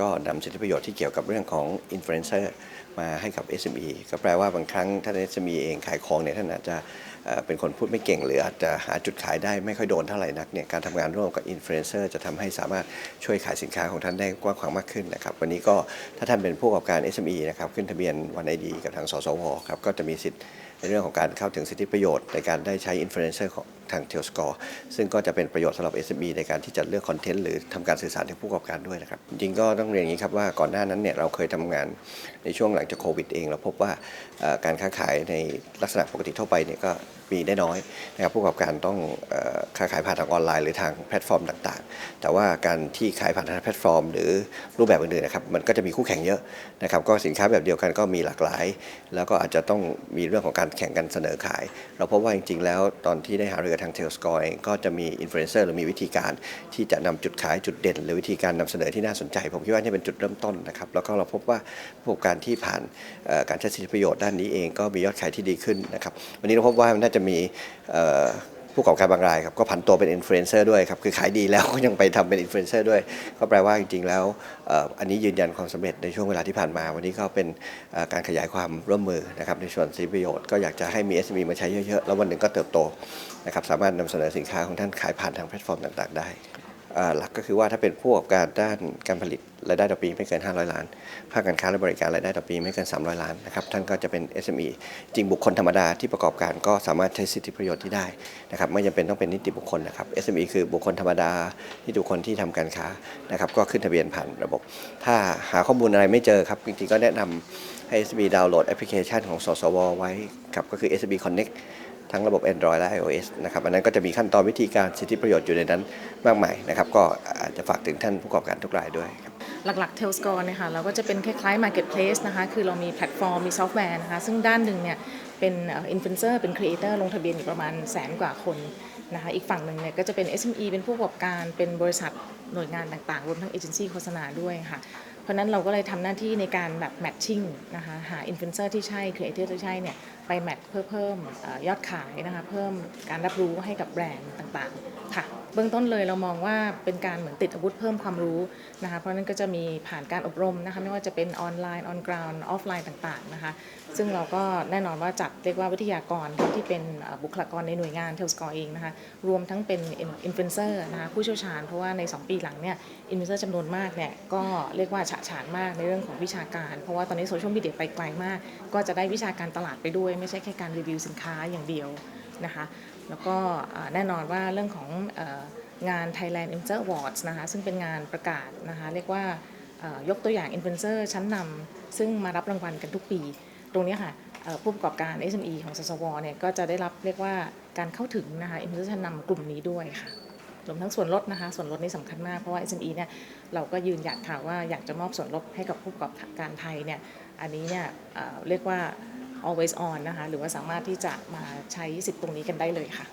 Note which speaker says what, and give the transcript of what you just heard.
Speaker 1: ก็นำสิทธิประโยชน์ที่เกี่ยวกับเรื่องของอินฟลูเอนเซอร์ มาให้กับ SME ก็แปลว่าบางครั้งถ้า SME เองขายของเนี่ยท่านอาจจะเป็นคนพูดไม่เก่ง หรืออาจจะหาจุดขายได้ไม่ค่อยโดนเท่าไหร่นักเนี่ยการทำงานร่วมกับอินฟลูเอนเซอร์จะทำให้สามารถช่วยขายสินค้าของท่านได้กว้างขวางมากขึ้นนะครับวันนี้ก็ถ้าท่านเป็นผู้ประกอบการ SME นะครับขึ้นทะเบียนวันไอดีกับทางสสวครับก็จะมีสิทธิ์ในเรื่องของการเข้าถึงสิทธิประโยชน์ในการได้ใช้อินฟลูเอนเซอร์ของทางเทลสกอร์ซึ่งก็จะเป็นประโยชน์สำหรับ SME ในการที่จะเลือกคอนเทนต์หรือทำการสื่อสารถึงผู้ประกอบการด้วยนะครับจริงก็ต้องเรียนอย่างนี้ครับว่าก่อนหน้านั้นเนี่ยเราเคยทำงานในช่วงหลังจากโควิดเองเราพบว่าการค้าขายในลักษณะปกติทั่วไปเนี่ยก็มีได้น้อยนะครับผู้ประกอบการต้องค้าขายผ่านทางออนไลน์ หรือทางแพลตฟอร์มต่างๆ แต่ว่าการที่ขายผ่านทางแพลตฟอร์ม หรือรูปแบบอื่นๆนะครับมันก็จะมีคู่แข่งเยอะนะครับก็สินค้าแบบเดียวกันก็มีหลากหลาย แล้วก็อาจจะต้องมีเรื่องของการแข่งกันเสนอขาย เราพบว่าจริงๆ แล้วตอนที่ได้หารือกับทางเทลสกอร์เองก็จะมีอินฟลูเอนเซอร์หรือมีวิธีการที่จะนำจุดขายจุดเด่น หรือวิธีการนำเสนอที่น่าสนใจ ผมคิดว่านี่เป็นจุดเริ่มต้นนะครับแล้วก็เราพบว่าผู้ประกอบการที่ผ่านการใช้สิทธิประโยชน์ด้านนี้เองก็มียอดขายที่ดีขึ้นนะครับวันนี้เราพบว่าน่าจะมีผู้ประกอบการบางรายครับก็ผันตัวเป็นอินฟลูเอนเซอร์ด้วยครับคือขายดีแล้วก็ยังไปทำเป็นอินฟลูเอนเซอร์ด้วย ก็แปลว่าจริงๆแล้วอันนี้ยืนยันความสำเร็จในช่วงเวลาที่ผ่านมา วันนี้ก็เป็นการขยายความร่วมมือนะครับในส่วนสิประโยชน์ก็อยากจะให้มี SME มาใช้เยอะๆ แล้ววันหนึ่งก็เติบโตนะครับสามารถนำเสนอสินค้าของท่านขายผ่านทางแพลตฟอร์มต่างๆได้ หลักก็คือว่าถ้าเป็นผู้ประกอบการด้านการผลิตรายได้ต่อปีไม่เกิน 500 ล้าน ภาคการค้าและบริการรายได้ต่อปีไม่เกิน 300 ล้านนะครับท่านก็จะเป็น SME จริงบุคคลธรรมดาที่ประกอบการก็สามารถใช้สิทธิประโยชน์ที่ได้นะครับไม่จำเป็นต้องเป็นนิติบุคคลนะครับ SME คือบุคคลธรรมดาที่บุคคลที่ทำการค้านะครับก็ขึ้นทะเบียนผ่านระบบ ถ้าหาข้อมูลอะไรไม่เจอครับจริงๆก็แนะนำให้ SME ดาวน์โหลดแอปพลิเคชันของสสวไว้ครับก็คือ SME Connect ทั้งระบบ Android และ iOS นะครับอันนั้นก็จะมีขั้นตอนวิธีการสิทธิประโยชน์อยู่ในนั้นมากมายนะครับก็อาจจะฝากถึงท่านผู้ประกอบการทุกรายด้วยครับ
Speaker 2: หลักๆ t a i l s c o r e นี่ยค่ะเราก็จะเป็นคล้ายๆ Marketplace นะคะคือเรามีแพลตฟอร์มมีซอฟต์แวร์นะคะซึ่งด้านหนึ่งเนี่ยเป็นอินฟลูเอนเซอร์เป็นครีเอเตอร์ลงทะเบียนอยู่ประมาณแสนกว่าคนนะคะอีกฝั่งหนึ่งเนี่ยก็จะเป็น SME เป็นผู้ประกอบการเป็นบริษัทหน่วยงานต่างๆ รวมทั้งเอเจนซี่โฆษณาด้วยค่ะเพราะฉะนั้นเราก็เลยทำหน้าที่ในการแบบแมทชิ่งนะคะหาอินฟลูเอนเซอร์ที่ใช่ครีเอเตอร์ที่ใช่เนี่ยไปแมทเพื่อเพิ่มอยอดขายนะคะเพิ่มการรับรู้ให้กับแบรนด์ต่างๆค่ะเบื้องต้นเลยเรามองว่าเป็นการเหมือนติดอาวุธเพิ่มความรู้นะคะเพราะนั้นก็จะมีผ่านการอบรมนะคะไม่ว่าจะเป็นออนไลน์ออนกราวน์ออฟไลน์ต่างๆนะคะซึ่งเราก็แน่นอนว่าจัดเรียกว่าวิทยากรที่เป็นบุคลากรในหน่วยงานเทลสกอร์เองนะคะรวมทั้งเป็นอินฟลูเอนเซอร์นะคะผู้เชี่ยวชาญเพราะว่าใน 2 ปีหลังเนี่ยอินฟลูเอนเซอร์จำนวนมากเนี่ยก็เรียกว่าฉะฉานมากในเรื่องของวิชาการ เพราะว่าตอนนี้โซเชียลมีเดียไปไกลมาก ก็จะได้วิชาการตลาดไปด้วยไม่ใช่แค่การรีวิวสินค้าอย่างเดียวนะคะแล้วก็แน่นอนว่าเรื่องของงาน Thailand Influencer Awards นะคะซึ่งเป็นงานประกาศนะคะเรียกว่ายกตัวอย่างอินฟลูเอนเซอร์ชั้นนำซึ่งมารับรางวัลกันทุกปี ตรงนี้ค่ะผู้ประกอบการ SME ของสสวเนี่ยก็จะได้รับเรียกว่าการเข้าถึงนะคะอินฟลูเอนเซอร์ชันนำกลุ่มนี้ด้วยค่ะรวมทั้งส่วนลดนะคะส่วนลดนี่สำคัญมากเพราะว่า SME เนี่ยเราก็ยืนหยัดค่ะว่าอยากจะมอบส่วนลดให้กับผู้ประกอบการไทยเนี่ยอันนี้เนี่ยเรียกว่า always on นะคะ หรือว่าสามารถที่จะมาใช้สิทธิ์ตรงนี้กันได้เลยค่ะ